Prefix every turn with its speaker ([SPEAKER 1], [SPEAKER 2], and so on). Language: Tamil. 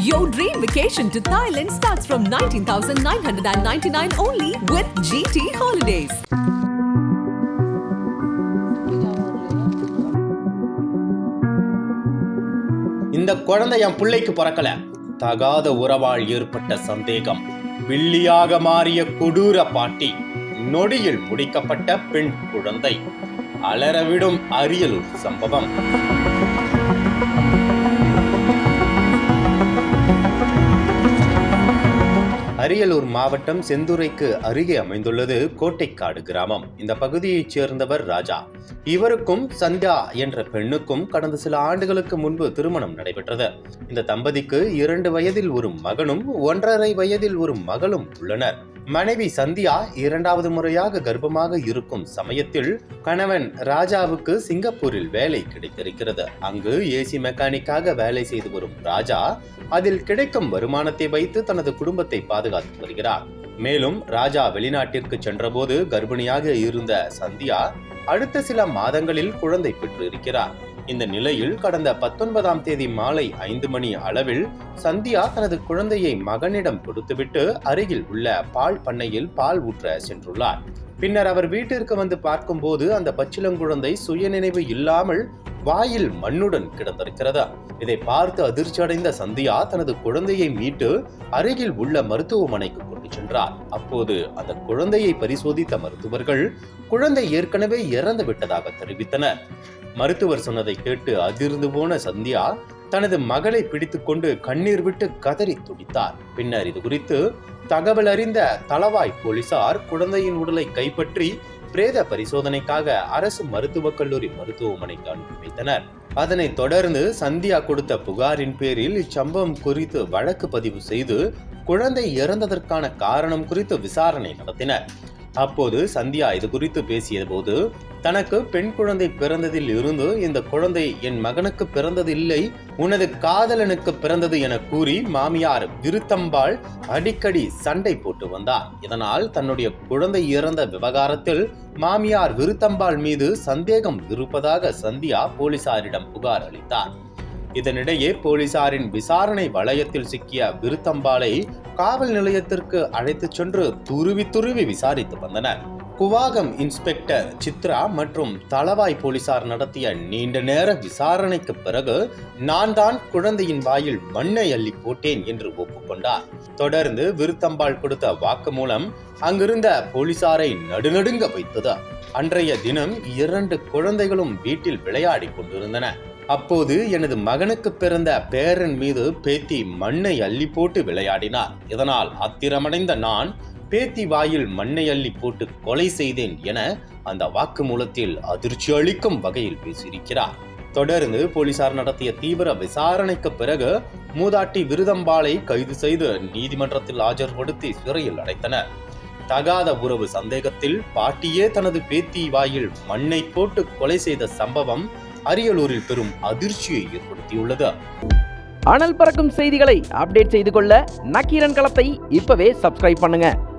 [SPEAKER 1] Your dream vacation to Thailand starts from 19,999 only with GT Holidays.
[SPEAKER 2] இந்த குழந்தை என் பிள்ளைக்கு பிறக்கல. தகாத உறவால் ஏற்பட்ட சந்தேகம். வில்லியாக மாறிய கொடூர பாட்டி. நொடியில் முடிக்கப்பட்ட பெண் குழந்தை. அலறவிடும் அரியலூர் சம்பவம். அரியலூர் மாவட்டம் செந்துறைக்கு அருகே அமைந்துள்ளது கோட்டைக்காடு கிராமம். இந்த பகுதியைச் சேர்ந்தவர் ராஜா. இவருக்கும் சந்தியா என்ற பெண்ணுக்கும் கடந்த சில ஆண்டுகளுக்கு முன்பு திருமணம் நடைபெற்றது. இந்த தம்பதிக்கு இரண்டு வயதில் ஒரு மகனும் ஒன்றரை வயதில் ஒரு மகளும் உள்ளனர். மனைவி சந்தியா இரண்டாவது முறையாக கர்ப்பமாக இருக்கும் சமயத்தில் கணவன் ராஜாவுக்கு சிங்கப்பூரில் வேலை கிடைத்திருக்கிறது. அங்கு ஏசி மெக்கானிக்காக வேலை செய்து வரும் ராஜா அதில் கிடைக்கும் வருமானத்தை வைத்து தனது குடும்பத்தை பாதுகாத்து வருகிறார். மேலும் ராஜா வெளிநாட்டிற்கு சென்றபோது கர்ப்பிணியாக இருந்த சந்தியா அடுத்த சில மாதங்களில் குழந்தை பெற்று இருக்கிறார் இந்த நிலையில் கடந்த பத்தொன்பதாம் தேதி மாலை ஐந்து மணி அளவில் சந்தியா தனது குழந்தையை மகனிடம் கொடுத்துவிட்டு அருகில் உள்ள பால் பண்ணையில் பால் ஊற்ற சென்றுள்ளார். பின்னர் அவர் வீட்டிற்கு வந்து பார்க்கும்போது அந்த பச்சிளங்குழந்தை சுயநினைவு இல்லாமல் வாயில் மண்ணுடன் கிடந்திருக்கிறது. இதை பார்த்து அதிர்ச்சியடைந்த சந்தியா தனது குழந்தையை மீட்டு அருகில் உள்ள மருத்துவமனைக்கு சென்றார். அப்போது அந்த குழந்தையை பரிசோதித்த மருத்துவர்கள் குழந்தை ஏற்கனவே இறந்து விட்டதாக தெரிவித்தனர். மருத்துவர் சொன்னதை கேட்டு அதிர்ந்து போன சந்தியா தனது மகளை பிடித்துக்கொண்டு கண்ணீர் விட்டு கதறி துடித்தார். பின்னர் இது குறித்து தகவல் அறிந்த தளவாய் போலீசார் குழந்தையின் உடலை கைப்பற்றி பிரேத பரிசோதனைக்காக அரசு மருத்துவக் கல்லூரி மருத்துவமனைக்கு அனுப்பி வைத்தனர். அதனைத் தொடர்ந்து சந்தியா கொடுத்த புகாரின் பேரில் இச்சம்பவம் குறித்து வழக்கு பதிவு செய்து குழந்தை இறந்ததற்கான காரணம் குறித்து விசாரணை நடத்தினர். அப்போது சந்தியா இது குறித்து பேசிய போது தனக்கு பெண் குழந்தை பிறந்ததில் இருந்து இந்த குழந்தை என் மகனுக்கு பிறந்ததில்லை உனது காதலனுக்கு பிறந்தது என கூறி மாமியார் விருத்தம்பாள் அடிக்கடி சண்டை போட்டு வந்தார். இதனால் தன்னுடைய குழந்தை இறந்த விவகாரத்தில் மாமியார் விருத்தம்பாள் மீது சந்தேகம் இருப்பதாக சந்தியா போலீசாரிடம் புகார் அளித்தார். இதனிடையே போலீசாரின் விசாரணை வளையத்தில் சிக்கிய விருத்தம்பாலை காவல் நிலையத்திற்கு அழைத்துச் சென்று துருவி துருவி விசாரித்து வந்தனர். குவாகம் இன்ஸ்பெக்டர் சித்ரா மற்றும் தளவாய் போலீசார் நடத்திய நீண்ட நேர விசாரணைக்கு பிறகு நான் தான் குழந்தையின் வாயில் மண்ணை அள்ளி போட்டேன் என்று ஒப்புக்கொண்டார் தொடர்ந்து விருத்தம்பாள் கொடுத்த வாக்குமூலம் அங்கிருந்த போலீசாரை நடுநடுங்க வைத்தது. அன்றைய தினம் இரண்டு குழந்தைகளும் வீட்டில் விளையாடிக் கொண்டிருந்தன. அப்போது எனது மகனுக்கு பிறந்த பேரன் மீது பேத்தி மண்ணை அள்ளி போட்டு விளையாடினார். இதனால் அத்திரமடைந்த நான் பேத்தி வாயில் மண்ணை அள்ளி போட்டு கொலை செய்தேன் என அந்த வாக்குமூலத்தில் அதிர்ச்சி அளிக்கும் வகையில் பேசியிருக்கிறார். தொடர்ந்து போலீசார் நடத்திய தீவிர விசாரணைக்கு பிறகு மூதாட்டி விருதம்பாலை கைது செய்து நீதிமன்றத்தில் ஆஜர்படுத்தி சிறையில் அடைத்தனர். தகாத உறவு சந்தேகத்தில் பாட்டியே தனது பேத்தி வாயில் மண்ணை போட்டு கொலை செய்த சம்பவம் அரியலூரில் பெரும் அதிர்ச்சியை ஏற்படுத்தியுள்ளது.
[SPEAKER 3] அனல் பறக்கும் செய்திகளை அப்டேட் செய்து கொள்ள நக்கீரன் களத்தை இப்பவே சப்ஸ்கிரைப் பண்ணுங்க.